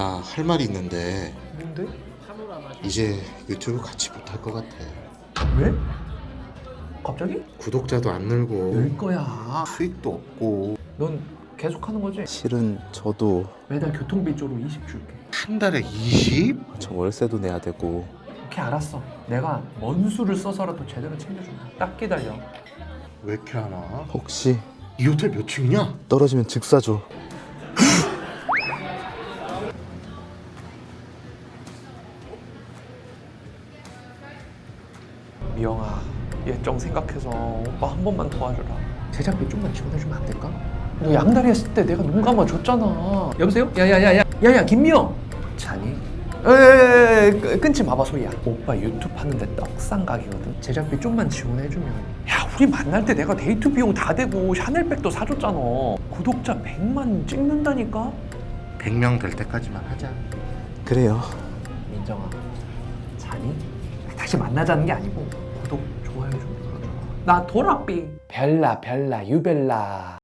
나 할 말이 있는데 뭔데? 이제 유튜브 같이 못 할 것 같아. 왜? 갑자기? 구독자도 안 늘고 늘 거야. 수익도 없고 넌 계속 하는 거지? 실은 저도 매달 교통비 쪽으로 20 줄게. 한 달에 20? 저 월세도 내야 되고 오케이 알았어. 내가 먼 수를 써서라도 제대로 챙겨준다. 딱 기다려. 왜 이렇게 하나? 혹시 이 호텔 몇 층이냐? 떨어지면 즉사줘 미영아, 예정 생각해서 오빠 한 번만 도와주라. 제작비 좀만 지원해주면 안 될까? 너 양다리 했을 때 내가 눈 감아줬잖아. 여보세요? 야야야야, 야야 김미영. 자니? 에에에 끊지 마봐 소희야. 오빠 유튜브 하는데 떡상각이거든. 제작비 좀만 지원해주면. 야 우리 만날 때 내가 데이트 비용 다 대고 샤넬백도 사줬잖아. 구독자 100만 찍는다니까? 100명 될 때까지만 하자. 그래요 민정아, 자니? 다시 만나자는 게 아니고 나 도라삐. 별나 별나 유별나.